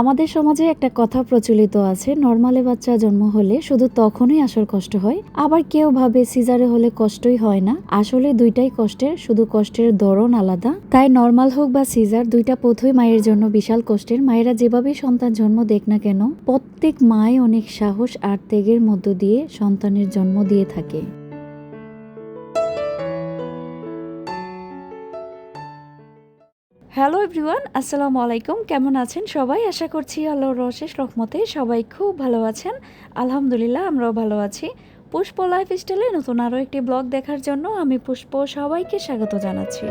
আমাদের সমাজে একটা কথা প্রচলিত আছে, নর্মালে বাচ্চা জন্ম হলে শুধু তখনই আসল কষ্ট হয়, আবার কেউ ভাবে সিজারে হলে কষ্টই হয় না। আসলে দুইটাই কষ্টের, শুধু কষ্টের ধরন আলাদা। তাই নর্মাল হোক বা সিজার, দুইটা পথই মায়ের জন্য বিশাল কষ্টের। মায়েরা যেভাবেই সন্তান জন্ম দেখ না কেন, প্রত্যেক মাই অনেক সাহস আর ত্যাগের মধ্য দিয়ে সন্তানের জন্ম দিয়ে থাকে। হ্যালো এভরিওয়ান আসসালামু আলাইকুম কেমন আছেন সবাই? আশা করছি আল্লাহর রশেষ রহমতে সবাই খুব ভালো আছেন। আলহামদুলিল্লাহ, আমরাও ভালো আছি। পুষ্প লাইফ স্টাইলে নতুন আরও একটি ব্লগ দেখার জন্য আমি পুষ্প সবাইকে স্বাগত জানাচ্ছি।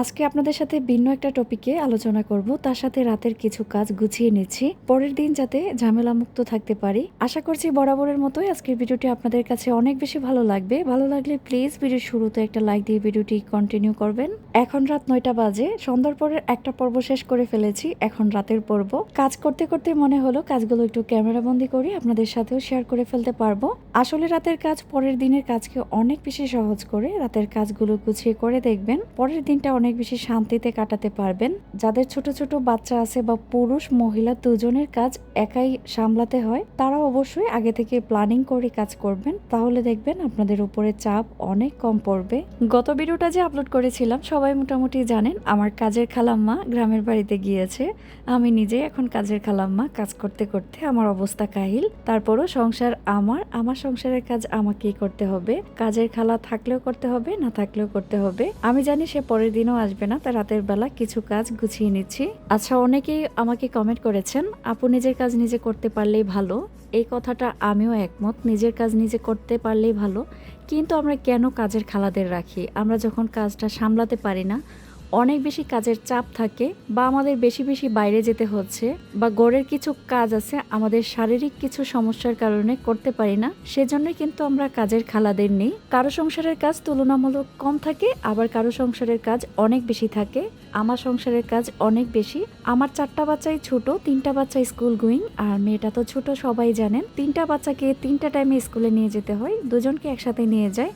আজকে আপনাদের সাথে ভিন্ন একটা টপিকে আলোচনা করব। তার সাথে রাতের কিছু কাজ গুছিয়ে নিচ্ছি। পরের দিন যাতে ঝামেলা মুক্ত থাকতে পারি। আশা করছি বরাবরের মতোই আজকের ভিডিওটি আপনাদের কাছে অনেক বেশি ভালো লাগবে। ভালো লাগলে প্লিজ ভিডিওর শুরুতে একটা লাইক দিয়ে ভিডিওটি কন্টিনিউ করবেন। এখন রাত নয়টা বাজে। সন্ধ্যার পরের একটা পর্ব শেষ করে ফেলেছি। এখন রাতের পর্ব। কাজ করতে করতে মনে হলো কাজগুলো একটু ক্যামেরা বন্দি করি, আপনাদের সাথেও শেয়ার করে ফেলতে পারব। আসলে রাতের কাজ পরের দিনের কাজকে অনেক বেশি সহজ করে রাতের কাজগুলো গুছিয়ে করে দেখবেন। পরের দিনটা অনেক বেশি শান্তিতে কাটাতে পারবেন। যাদের ছোট ছোট বাচ্চা আছে বা পুরুষ, মহিলা দুজনের কাজ একাই সামলাতে হয় তারা অবশ্যই আগে থেকে প্ল্যানিং করে কাজ করবেন। তাহলে দেখবেন আপনাদের উপরে চাপ অনেক কম পড়বে। গত ভিডিওটা যে আপলোড করেছিলাম, সবাই মোটামুটি জানেন, আমার কাজের খালাম্মা গ্রামের বাড়িতে গিয়েছে। আমি নিজে এখন কাজের খালাম্মা, কাজ করতে করতে আমার অবস্থা কাহিল। তারপরও সংসার আমার আমার সংসারের কাজ আমাকেই করতে হবে। কাজের খালা থাকলেও করতে হবে, না থাকলেও করতে হবে। আমি জানি সে পরের দিনও আসবে না, তাই রাতের বেলা কিছু কাজ গুছিয়ে নিচ্ছি। আচ্ছা অনেকেই আমাকে কমেন্ট করেছেন, আপু নিজের কাজ নিজে করতে পারলেই ভালো। এই কথাটা আমিও একমত, নিজের কাজ নিজে করতে পারলেই ভালো। কিন্তু আমরা কেন কাজের খালাদের রাখি? আমরা যখন কাজটা সামলাতে পারি না অনেক বেশি কাজের চাপ থাকে বা আমাদের বেশি বেশি বাইরে যেতে হচ্ছে বা গড়ের কিছু কাজ আছে আমাদের শারীরিক কিছু সমস্যার কারণে করতে পারি না, সেজন্যই কিন্তু আমরা কাজের খালাদের নেই। কারও সংসারের কাজ তুলনামূলক কম থাকে, আবার কারও সংসারের কাজ অনেক বেশি থাকে। আমার সংসারের কাজ অনেক বেশি। আমার চারটা বাচ্চাই ছোট, তিনটা বাচ্চা স্কুল গোয়িং, আর মেয়েটা তো ছোট, সবাই জানেন। তিনটা বাচ্চাকে তিনটা টাইমে স্কুলে নিয়ে যেতে হয়, দুজনকে একসাথে নিয়ে যায়।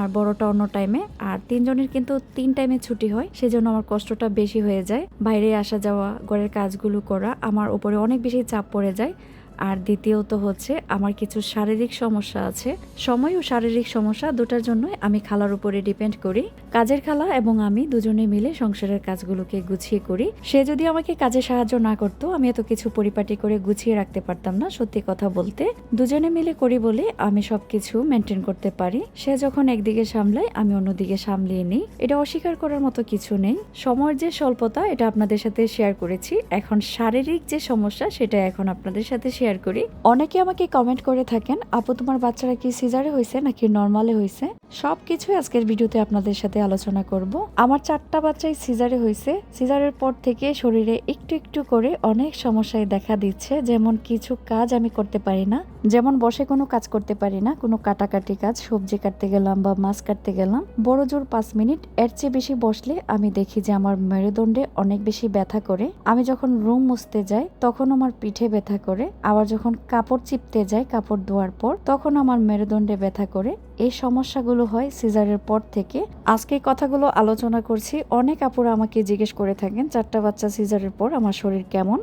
আর বড়টা অন্য টাইমে আর তিনজনের কিন্তু তিন টাইমে ছুটি হয়, সেজন্য আমার কষ্টটা বেশি হয়ে যায়। বাইরে আসা যাওয়া, ঘরের কাজগুলো করা, আমার উপরে অনেক বেশি চাপ পড়ে যায়। আর দ্বিতীয়ত হচ্ছে, আমার কিছু শারীরিক সমস্যা আছে। সময় ও শারীরিক সমস্যা দুটার জন্যই আমি খালার উপরে ডিপেন্ড করি। কাজের খালা এবং আমি দুজনে মিলে সংসারের কাজগুলোকে গুছিয়ে করি। সে যদি আমাকে কাজে সাহায্য না করতো, আমি এত কিছু পরিপাটি করে গুছিয়ে রাখতে পারতাম না, সত্যি কথা বলতে। দুজনে মিলে করি বলে আমি সবকিছু মেনটেন করতে পারি। সে যখন একদিকে সামলায়, আমি অন্যদিকে সামলিয়ে নিই। এটা অস্বীকার করার মতো কিছু নেই। সময়ের যে স্বল্পতা, এটা আপনাদের সাথে শেয়ার করেছি। এখন শারীরিক যে সমস্যা, সেটা এখন আপনাদের সাথে শেয়ার করি। অনেকে আমাকে কমেন্ট করে থাকেন, আপু, তোমার বাচ্চারা কি সিজারে হয়েছে নাকি নর্মালে হয়েছে সব কিছুই আজকের ভিডিওতে আপনাদের সাথে আলোচনা করব। আমার চারটা বাচ্চাই সিজারে হয়েছে সিজারের পর থেকে শরীরে একটু একটু করে অনেক সমস্যায় দেখা দিচ্ছে। যেমন কিছু কাজ আমি করতে পারি না। যেমন বসে কোনো কাজ করতে পারি না। কোনো কাটাকাটি কাজ, সবজি কাটতে গেলাম বা মাছ কাটতে গেলাম। বড় জোর পাঁচ মিনিট। এর চেয়ে বেশি বসলে আমি দেখি যে আমার মেরুদণ্ডে অনেক বেশি ব্যথা করে। আমি যখন রুম মুছতে যাই, তখন আমার পিঠে ব্যথা করে। আবার যখন কাপড় চিপতে যায় কাপড় ধোয়ার পর, তখন আমার মেরুদণ্ডে ব্যথা করে। এই সমস্যাগুলো হয় সিজারের পর থেকে। আজকে কথাগুলো আলোচনা করছি। অনেক আপুরা আমাকে জিজ্ঞেস করে থাকেন, চারটা বাচ্চা সিজারের পর আমার শরীর কেমন?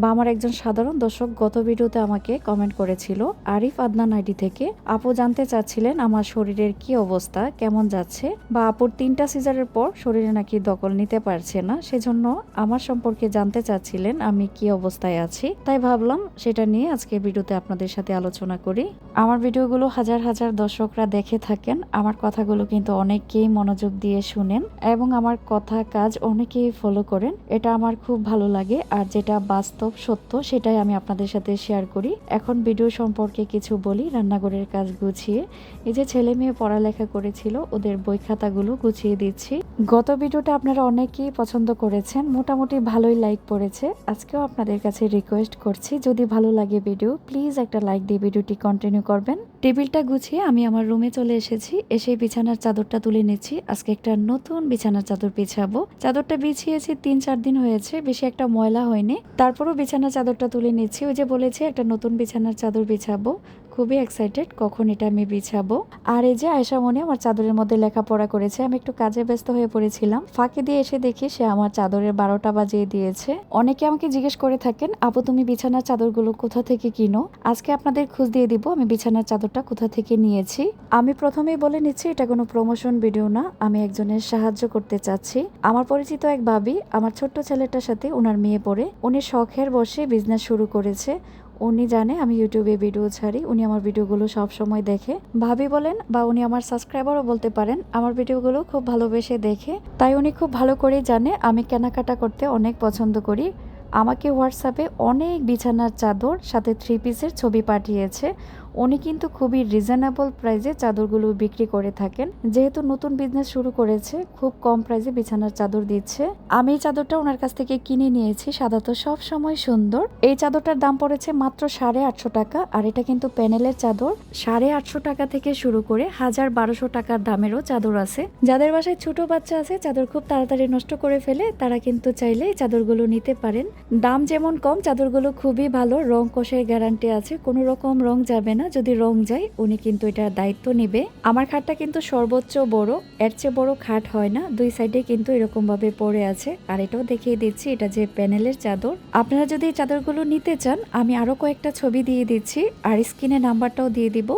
বা আমার একজন সাধারণ দর্শক গত ভিডিওতে আমাকে কমেন্ট করেছিল, আরিফ আদনান আইডি থেকে, আপু জানতে চাচ্ছিলেন আমার শরীরের কি অবস্থা, কেমন যাচ্ছে? বা আপুর তিনটা সিজারের পর শরীরে নাকি দখল নিতে পারছে না, সেজন্য আমার সম্পর্কে জানতে চাচ্ছিলেন আমি কি অবস্থায় আছি। তাই ভাবলাম সেটা নিয়ে আজকে ভিডিওতে আপনাদের সাথে আলোচনা করি। আমার ভিডিওগুলো হাজার হাজার দর্শকরা দেখে থাকেন, আমার কথাগুলো কিন্তু অনেকেই মনোযোগ দিয়ে শুনেন এবং আমার কথা কাজ অনেকেই ফলো করেন, এটা আমার খুব ভালো লাগে। আর যেটা বাস্তব সত্য সেটাই আমি আপনাদের সাথে শেয়ার করি। এখন ভিডিও সম্পর্কে কিছু বলি, রান্নাঘরের কাজ গুছিয়ে। এই যে ছেলে মেয়ে পড়ালেখা করেছিল, ওদের বই খাতাগুলো গুছিয়ে দিচ্ছি। গত ভিডিওটা আপনারা অনেকেই পছন্দ করেছেন, মোটামুটি ভালোই লাইক পড়েছে। আজকেও আপনাদের কাছে রিকোয়েস্ট করছি, যদি ভালো লাগে ভিডিও প্লিজ একটা লাইক দিয়ে ভিডিওটি কন্টিনিউ করবেন। টেবিলটা গুছিয়ে আমি আমার রুমে চলে এসেছি। এসে বিছানার চাদরটা তুলে নিচ্ছি। আজকে একটা নতুন বিছানার চাদর বিছাবো। চাদরটা বিছিয়েছি তিন চার দিন হয়েছে, বেশি একটা ময়লা হয়নি। তারপরও বিছানার চাদরটা তুলে নিচ্ছি। ওই যে বলেছি, একটা নতুন বিছানার চাদর বিছাবো। খুবই এক্সাইটেড কখন এটা আমি বিছাবো। আর এই যে আয়সা মনে আমার চাদরের মধ্যে লেখাপড়া করেছে, আমি একটু কাজে ব্যস্ত হয়ে পড়েছিলাম। ফাঁকে দিয়ে এসে দেখি সে আমার চাদরের বারোটা বাজিয়ে দিয়েছে। অনেকে আমাকে জিজ্ঞেস করে থাকেন, আপু, তুমি বিছানার চাদরগুলো কোথা থেকে কিনো? আজকে আপনাদের খোঁজ দিয়ে দিব, আমি বিছানার চাদরটা কোথা থেকে নিয়েছি। আমি প্রথমেই বলে নিচ্ছি, এটা কোনো প্রমোশন ভিডিও না, আমি একজনের সাহায্য করতে চাচ্ছি। আমার পরিচিত এক ভাবি, আমার ছোট্ট ছেলেটার সাথে ওনার মেয়ে পড়ে, উনি শখের বসে বিজনেস শুরু করেছে। উনি জানে, আমি ইউটিউবে ভিডিও ছাড়ি, উনি আমার ভিডিওগুলো সব সময় দেখে। ভাবি বলেন বা উনি আমার সাবস্ক্রাইবারও বলতে পারেন, আমার ভিডিওগুলো খুব ভালোবেসে দেখে। তাই উনি খুব ভালো করে জানে, আমি কেনাকাটা করতে অনেক পছন্দ করি। আমাকে হোয়াটসঅ্যাপে অনেক বিছানার চাদর, সাথে থ্রি পিসের ছবি পাঠিয়েছে। উনি কিন্তু খুবই রিজনেবল প্রাইসে চাদরগুলো বিক্রি করে থাকেন। যেহেতু নতুন বিজনেস শুরু করেছে, খুব কম প্রাইসে বিছানার চাদর দিচ্ছে। আমি এই চাদরটা ওনার কাছ থেকে কিনে নিয়েছি, সাদা তো সব সময় সুন্দর। এই চাদরটার দাম পড়েছে মাত্র সাড়ে আটশো টাকা, আর এটা কিন্তু প্যানেলের চাদর। সাড়ে আটশো টাকা থেকে শুরু করে হাজার বারোশো টাকার দামেরও চাদর আছে। যাদের বাসায় ছোট বাচ্চা আছে, চাদর খুব তাড়াতাড়ি নষ্ট করে ফেলে, তারা কিন্তু চাইলে চাদরগুলো নিতে পারেন। দাম যেমন কম, চাদরগুলো খুবই ভালো, রং কষের গ্যারান্টি আছে, কোনো রকম রং যাবে না। যদি রং যায়, উনি কিন্তু এটার দায়িত্ব নেবে। আমার খাটটা কিন্তু সর্বোচ্চ বড়, এর চেয়ে বড় খাট হয় না, দুই সাইডে কিন্তু এরকমভাবে পড়ে আছে। আর এটাও দেখিয়ে দিচ্ছি, এটা যে প্যানেলের চাদর। আপনারা যদি এই চাদরগুলো নিতে চান, আমি আরও কয়েকটা ছবি দিয়ে দিচ্ছি, আর স্ক্রিনে নাম্বারটাও দিয়ে দিব।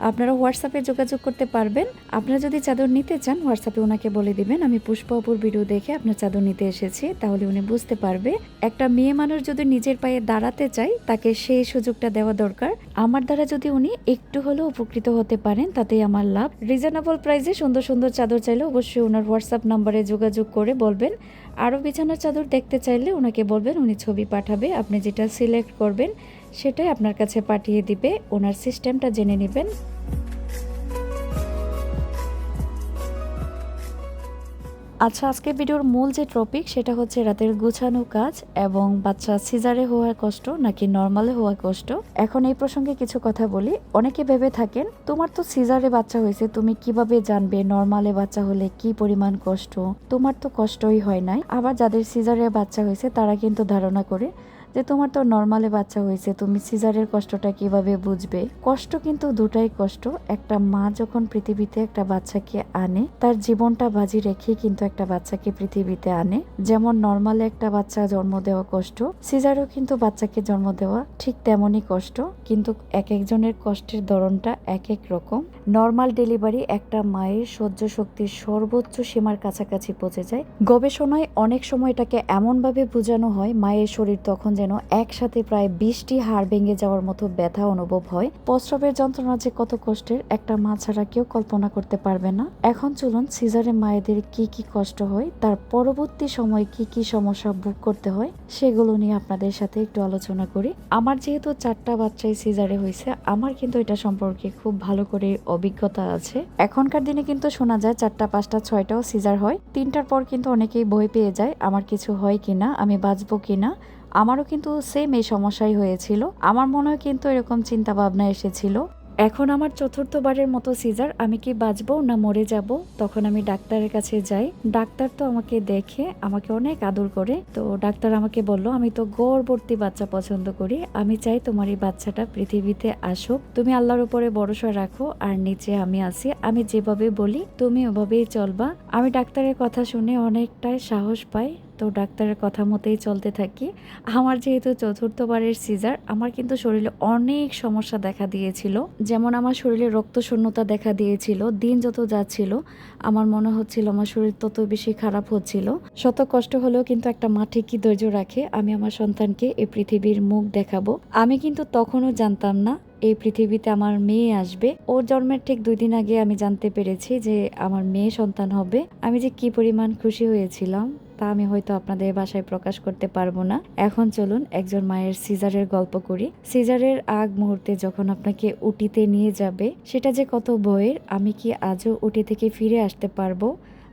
আপনারা হোয়াটসঅ্যাপে যোগাযোগ করতে পারবেন। আপনারা যদি চাদর নিতে চান, হোয়াটসঅ্যাপে ওনাকে বলে দিবেন, আমি পুষ্পাপুর ভিডিও দেখে আপনার চাদর নিতে এসেছি, তাহলে উনি বুঝতে পারবে। একটা মেয়ে মানুষ যদি নিজের পায়ে দাঁড়াতে চায়, তাকে সেই সুযোগটা দেওয়া দরকার। আমার দ্বারা যদি উনি একটু হলেও উপকৃত হতে পারেন, তাতেই আমার লাভ। রিজনেবল প্রাইসে সুন্দর সুন্দর চাদর চাইলে অবশ্যই ওনার হোয়াটসঅ্যাপ নাম্বারে যোগাযোগ করে বলবেন। আরও বিছানার চাদর দেখতে চাইলে ওনাকে বলবেন, উনি ছবি পাঠাবে, আপনি যেটা সিলেক্ট করবেন, সেটাই আপনার কাছে পাঠিয়ে দিবে। ওনার সিস্টেমটা জেনে নেবেন। আচ্ছা আজকে ভিডিওর মূল যে টপিক সেটা হচ্ছে রাতের গুছানো কাজ এবং বাচ্চা সিজারে হওয়ার কষ্ট নাকি নর্মালে হওয়ার কষ্ট? এখন এই প্রসঙ্গে কিছু কথা বলি। অনেকে ভেবে থাকেন, তোমার তো সিজারে বাচ্চা হয়েছে, তুমি কীভাবে জানবে নর্মালে বাচ্চা হলে কি পরিমাণ কষ্ট? তোমার তো কষ্টই হয় নাই। আবার যাদের সিজারে বাচ্চা হয়েছে, তারা কিন্তু ধারণা করে যে তোমার তো নর্মালে বাচ্চা হয়েছে, তুমি সিজারের কষ্টটা কীভাবে বুঝবে? কষ্ট কিন্তু দুটাই কষ্ট। একটা মা যখন পৃথিবীতে একটা বাচ্চাকে আনে, তার জীবনটা বাজি রেখে কিন্তু একটা বাচ্চাকে পৃথিবীতে আনে। যেমন নর্মালে একটা বাচ্চা জন্ম দেওয়া কষ্ট, সিজারও কিন্তু বাচ্চাকে জন্ম দেওয়া ঠিক তেমনই কষ্ট। কিন্তু এক একজনের কষ্টের ধরনটা এক এক রকম। নর্মাল ডেলিভারি একটা মায়ের সহ্য শক্তির সর্বোচ্চ সীমার কাছাকাছি পৌঁছে যায়। গবেষণায় অনেক সময় এটাকে এমনভাবে বোঝানো হয়, মায়ের শরীর তখন যেন একসাথে প্রায় বিশটি হাড় ভেঙে যাওয়ার মতো ব্যথা অনুভব হয়। প্রস্রাবের যন্ত্রণা যে কত কষ্টের, একটা মা ছাড়া কেউ কল্পনা করতে পারবে না। এখন চলুন সিজারে মায়েদের কি কি কষ্ট হয়, তার পরবর্তী সময় কি কি সমস্যা বুক করতে হয়, সেগুলো নিয়ে আপনাদের সাথে একটু আলোচনা করি। আমার যেহেতু চারটা বাচ্চাই সিজারে হয়েছে, আমার কিন্তু এটা সম্পর্কে খুব ভালো করে অভিজ্ঞতা আছে। এখনকার দিনে কিন্তু শোনা যায়, চারটা, পাঁচটা, ছয়টাও সিজার হয়। তিনটার পর কিন্তু অনেকেই ভয় পেয়ে যায়, আমার কিছু হয় কিনা, আমি বাঁচবো কিনা। আমারও কিন্তু সেম এই সমস্যাই হয়েছিল। আমার মনে হয় কিন্তু এরকম চিন্তা ভাবনা এসেছিল। এখন আমার চতুর্থবারের মতো সিজার, আমি কি বাঁচবো না মরে যাব? তখন আমি ডাক্তারের কাছে যাই। ডাক্তার তো আমাকে দেখে, আমাকে অনেক আদর করে। তো ডাক্তার আমাকে বলল, আমি তো গর্ভবর্তী বাচ্চা পছন্দ করি। আমি চাই তোমার এই বাচ্চাটা পৃথিবীতে আসুক। তুমি আল্লাহর উপরে ভরসা রাখো আর নিচে আমি আছি। আমি যেভাবে বলি, তুমি ওভাবেই চলবা। আমি ডাক্তারের কথা শুনে অনেকটাই সাহস পাই। তো ডাক্তারের কথা মতেই চলতে থাকি। আমার যেহেতু চতুর্থবারের সিজার, আমার কিন্তু শরীরে অনেক সমস্যা দেখা দিয়েছিল। যেমন আমার শরীরে রক্ত শূন্যতা দেখা দিয়েছিল, দিন যত যাচ্ছিল, আমার মনে হচ্ছিল আমার শরীর তত বেশি খারাপ হচ্ছিল। শত কষ্ট হলেও কিন্তু একটা মা ঠিকই ধৈর্য রাখে, আমি আমার সন্তানকে এই পৃথিবীর মুখ দেখাবো। আমি কিন্তু তখনও জানতাম না, এই পৃথিবীতে আমার মেয়ে আসবে। ওর জন্মের ঠিক দুই দিন আগে আমি জানতে পেরেছি যে আমার মেয়ে সন্তান হবে। আমি যে কি পরিমাণ খুশি হয়েছিলাম। তা আমি হয়তো আপনাদের বাসায় প্রকাশ করতে পারব না। এখন চলুন একজন মায়ের সিজারের গল্প করি। সিজারের আগ মুহূর্তে যখন আপনাকে উটিতে নিয়ে যাবে, সেটা যে কত বইয়ের, আমি কি আজও উটি থেকে ফিরে আসতে পারব?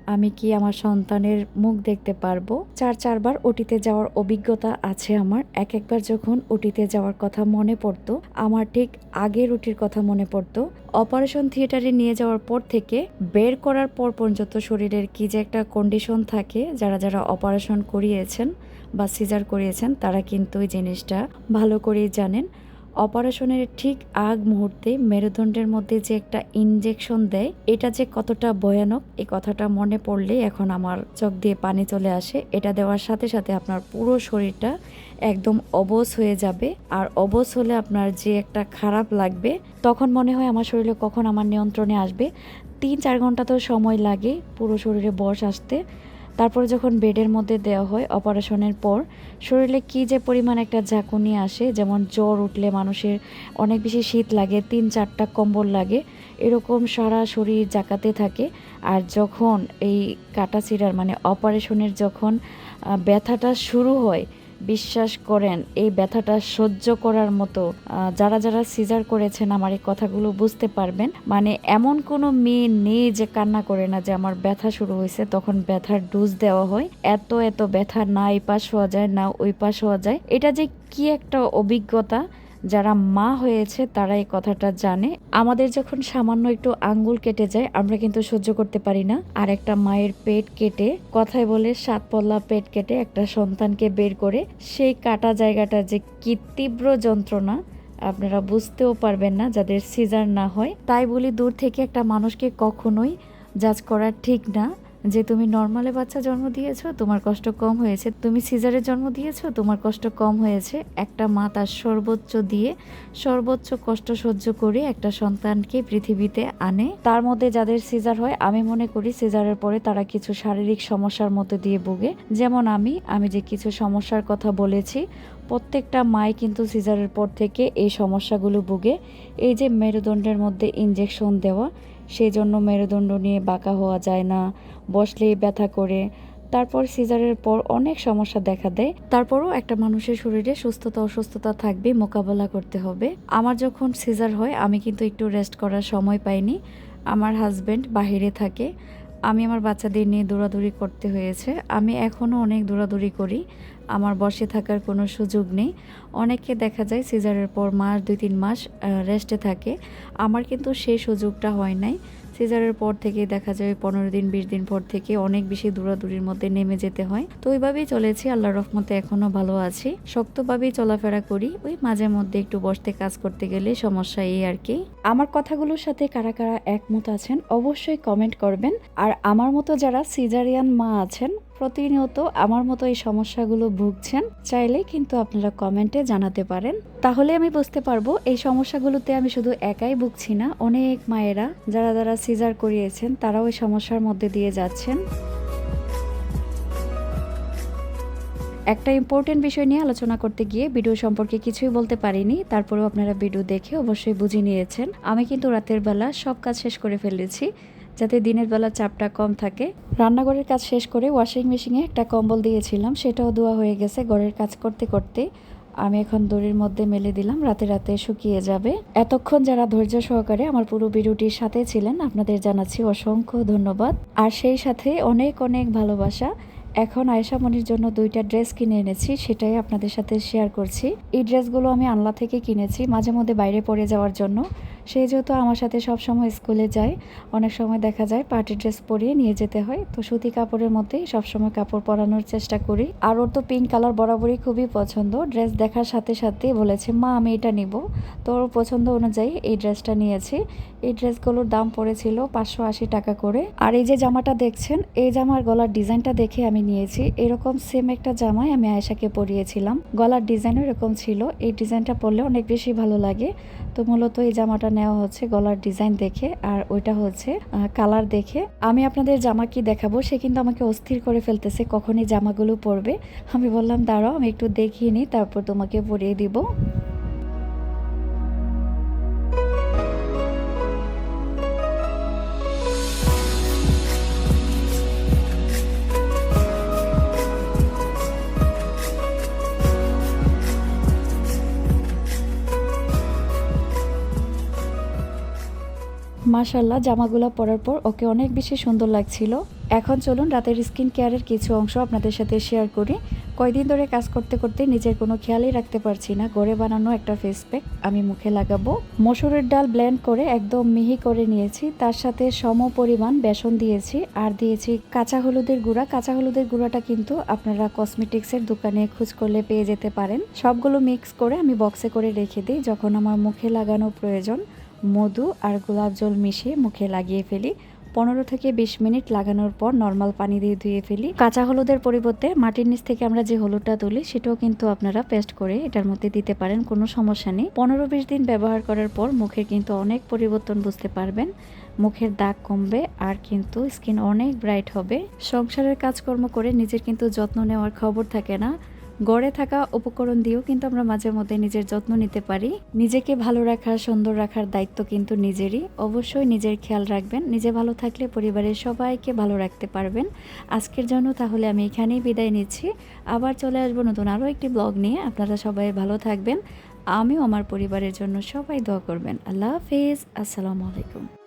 আমি কি আমার সন্তানের মুখ দেখতে পারব? চার চারবার ওটিতে যাওয়ার অভিজ্ঞতা আছে আমার। এক একবার যখন ওটিতে যাওয়ার কথা মনে পড়তো, আমার ঠিক আগের রুটির কথা মনে পড়তো। অপারেশন থিয়েটারে নিয়ে যাওয়ার পর থেকে বের করার পর পর্যন্ত শরীরের কি যে একটা কন্ডিশন থাকে, যারা যারা অপারেশন করিয়েছেন বা সিজার করিয়েছেন, তারা কিন্তু এই জিনিসটা ভালো করেই জানেন। অপারেশনের ঠিক আগ মুহূর্তে মেরুদণ্ডের মধ্যে যে একটা ইনজেকশন দেয়, এটা যে কতটা ভয়ানক এই কথাটা মনে পড়লে এখন আমার চোখ দিয়ে পানি চলে আসে। এটা দেওয়ার সাথে সাথে আপনার পুরো শরীরটা একদম অবস হয়ে যাবে। আর অবস হলে আপনার যে একটা খারাপ লাগবে, তখন মনে হয় আমার শরীরে কখন আমার নিয়ন্ত্রণে আসবে। তিন চার ঘণ্টা তো সময় লাগে পুরো শরীরে বস আসতে। তারপরে যখন বেডের মধ্যে দেওয়া হয় অপারেশনের পর, শরীরে কি যে পরিমাণ একটা ঝাঁকুনি আসে, যেমন জ্বর উঠলে মানুষের অনেক বেশি শীত লাগে, তিন চারটা কম্বল লাগে, এরকম সারা শরীর জাকাতে থাকে। আর যখন এই কাটা সিরার মানে অপারেশনের যখন ব্যথাটা শুরু হয় বিশ্বাস করেন, এই ব্যথাটা সহ্য করার মতো যারা যারা সিজার করেছেন আমার এই কথাগুলো বুঝতে পারবেন। মানে এমন কোনো মেয়ে নেই যে কান্না করে না যে আমার ব্যথা শুরু হয়েছে, তখন ব্যথার ডোজ দেওয়া হয়। এত এত ব্যথা না এই পাশ হওয়া যায়, না ওই পাশ হওয়া যায়। এটা যে কি একটা অভিজ্ঞতা যারা মা হয়েছে, তারা এই কথাটা জানে। আমাদের যখন সামান্য একটু আঙ্গুল কেটে যায়, আমরা কিন্তু সহ্য করতে পারি না। আর একটা মায়ের পেট কেটে, কথায় বলে সাত পল্লা পেট কেটে একটা সন্তানকে বের করে, সেই কাটা জায়গাটা যে কি তীব্র যন্ত্রণা, আপনারা বুঝতেও পারবেন না যাদের সিজার না হয়। তাই বলি, দূর থেকে একটা মানুষকে কখনোই জাজ করা ঠিক না। যে তুমি নর্মালে বাচ্চা জন্ম দিয়েছ, তোমার কষ্ট কম হয়েছে। তুমি সিজারের জন্ম দিয়েছ, তোমার কষ্ট কম হয়েছে। একটা মা তার সর্বোচ্চ দিয়ে সর্বোচ্চ কষ্ট সহ্য করে একটা সন্তানকে পৃথিবীতে আনে। তার মধ্যে যাদের সিজার হয়, আমি মনে করি সিজারের পরে তারা কিছু শারীরিক সমস্যার মধ্যে দিয়ে ভোগে। যেমন আমি আমি যে কিছু সমস্যার কথা বলেছি, প্রত্যেকটা মাই কিন্তু সিজারের পর থেকে এই সমস্যাগুলো ভোগে। এই যে মেরুদণ্ডের মধ্যে ইনজেকশন দেওয়া সেই জন্য মেরুদণ্ড নিয়ে বাঁকা হওয়া যায় না। বসলেই ব্যথা করে, তারপর সিজারের পর অনেক সমস্যা দেখা দেয়। তারপরও একটা মানুষের শরীরে সুস্থতা, অসুস্থতা থাকবে মোকাবেলা করতে হবে। আমার যখন সিজার হয়, আমি কিন্তু একটু রেস্ট করার সময় পাইনি। আমার হাজব্যান্ড বাহিরে থাকে। আমি আমার বাচ্চাদের নিয়ে দৌড়াদৌড়ি করতে হয়েছে। আমি এখনও অনেক দৌড়াদৌড়ি করি। আমার বসে থাকার কোনো সুযোগ নেই। অনেককে দেখা যায় সিজারের পর মাস, দুই, তিন মাস রেস্টে থাকে। আমার কিন্তু সেই সুযোগটা হয় নাই। সিজারের পর থেকে দেখা যায় পনেরো দিন, বিশ দিন পর থেকে অনেক বেশি দৌড়াদৌড়ির মধ্যে নেমে যেতে হয়। তো ওইভাবেই চলেছি আল্লাহ রহমতে এখনও ভালো আছি। শক্তভাবেই চলাফেরা করি, ওই মাঝে মধ্যে একটু বসতে কাজ করতে গেলে সমস্যা এই আর কি। আমার কথাগুলোর সাথে কারা কারা একমত আছেন অবশ্যই কমেন্ট করবেন। আর আমার মতো যারা সিজারিয়ান মা আছেন প্রতিনিয়ত আমার মতো এই সমস্যাগুলো ভুগছেন, চাইলে কিন্তু আপনারা কমেন্টে জানাতে পারেন। তাহলে আমি বুঝতে পারব, এই সমস্যাগুলোতে আমি শুধু একাই ভুগছি না, অনেক মায়েরা, যারা যারা সিজার করিয়েছেন, তারাও এই সমস্যার মধ্যে দিয়ে যাচ্ছেন। একটা ইম্পর্টেন্ট বিষয় নিয়ে আলোচনা করতে গিয়ে ভিডিও সম্পর্কে কিছুই বলতে পারিনি, তারপরেও আপনারা ভিডিও দেখে অবশ্যই বুঝে নিয়েছেন। আমি কিন্তু রাতের বেলা সব কাজ শেষ করে ফেলেছি। যাতে দিনের বেলা চাপটা কম থাকে। রান্নাঘরের কাজ শেষ করে ওয়াশিং মেশিনে একটা কম্বল দিয়েছিলাম, সেটাও ধোয়া হয়ে গেছে ঘরের কাজ করতে করতে। আমি এখন দড়ির মধ্যে মেলে দিলাম, রাতে রাতে শুকিয়ে যাবে। এতক্ষণ যারা ধৈর্য সহকারে আমার পুরো ভিডিওটির সাথে ছিলেন, আপনাদের জানাচ্ছি অসংখ্য ধন্যবাদ। আর সেই সাথে অনেক অনেক ভালোবাসা। এখন আয়েশা মনির জন্য দুইটা ড্রেস কিনে এনেছি, সেটাই আপনাদের সাথে শেয়ার করছি। এই ড্রেসগুলো আমি আনলা থেকে কিনেছি, মাঝে মধ্যে বাইরে পরে যাওয়ার জন্য। সে যেহেতু আমার সাথে সব সময় স্কুলে যায়, অনেক সময় দেখা যায় পার্টি ড্রেস পরিয়ে নিয়ে যেতে হয়। তো সুতি কাপড়ের মধ্যেই সবসময় কাপড় পরানোর চেষ্টা করি। আর ওর তো পিঙ্ক কালার বরাবরই খুবই পছন্দ। ড্রেস দেখার সাথে সাথে বলেছে, মা, আমি এটা নিব। তো ওর পছন্দ অনুযায়ী এই ড্রেসটা নিয়েছি। এই ড্রেসগুলোর দাম পড়েছিল পাঁচশো আশি টাকা করে। আর এই যে জামাটা দেখছেন, এই জামার গলার ডিজাইনটা দেখে আমি নিয়েছি। এরকম সেম একটা জামাই আমি আয়েশাকে পরিয়েছিলাম। গলার ডিজাইনও এরকম ছিল। এই ডিজাইনটা পরলে অনেক বেশি ভালো লাগে। তো মূলত এই জামাটা নেওয়া হচ্ছে গলার ডিজাইন দেখে আর ওইটা হচ্ছে কালার দেখে। আমি আপনাদের জামা কি দেখাবো সে কিন্তু আমাকে অস্থির করে ফেলতেছে কখনই জামাগুলো পরবে। আমি বললাম, দাঁড়াও, আমি একটু দেখিয়ে নিই, তারপর তোমাকে পরিয়ে দিব। মাশাল্লাহ জামাগুলো পরার পর ওকে অনেক বেশি সুন্দর লাগছিল। এখন চলুন রাতের স্কিন কেয়ারের কিছু অংশ আপনাদের সাথে শেয়ার করি। কয়দিন ধরে কাজ করতে করতে নিজের কোনো খেয়ালই রাখতে পারছি না। ঘরে বানানো একটা ফেস প্যাক আমি মুখে লাগাবো। মসুরের ডাল ব্লেন্ড করে একদম মিহি করে নিয়েছি। তার সাথে সম পরিমাণ বেসন দিয়েছি। আর দিয়েছি কাঁচা হলুদের গুঁড়া। কাঁচা হলুদের গুঁড়াটা কিন্তু আপনারা কসমেটিক্সের দোকানে খোঁজ করলে পেয়ে যেতে পারেন। সবগুলো মিক্স করে আমি বক্সে করে রেখে দিই যখন আমার মুখে লাগানো প্রয়োজন। মধু আর গোলাপ জল মিশিয়ে মুখে লাগিয়ে ফেলি। পনেরো থেকে বিশ মিনিট লাগানোর পর নর্মাল পানি দিয়ে ধুয়ে ফেলি। কাঁচা হলুদের পরিবর্তে মাটির নিচ থেকে আমরা যে হলুদটা তুলি, সেটাও কিন্তু আপনারা পেস্ট করে এটার মধ্যে দিতে পারেন, কোনো সমস্যা নেই। পনেরো বিশ দিন ব্যবহার করার পর মুখের কিন্তু অনেক পরিবর্তন বুঝতে পারবেন। মুখের দাগ কমবে আর কিন্তু স্কিন অনেক ব্রাইট হবে। সংসারের কাজকর্ম করে নিজের কিন্তু যত্ন নেওয়ার খবর থাকে না। গড়ে থাকা উপকরণ দিয়েও কিন্তু আমরা মাঝে মধ্যে নিজের যত্ন নিতে পারি। নিজেকে ভালো রাখার, সুন্দর রাখার দায়িত্ব কিন্তু নিজেরই। অবশ্যই নিজের খেয়াল রাখবেন। নিজে ভালো থাকলে পরিবারের সবাইকে ভালো রাখতে পারবেন। আজকের জন্য তাহলে আমি এখানেই বিদায় নিচ্ছি। আবার চলে আসব নতুন আরও একটি ব্লগ নিয়ে। আপনারা সবাই ভালো থাকবেন। আমিও আমার পরিবারের জন্য সবাই দোয়া করবেন। আল্লাহ হাফিজ। আসসালামু আলাইকুম।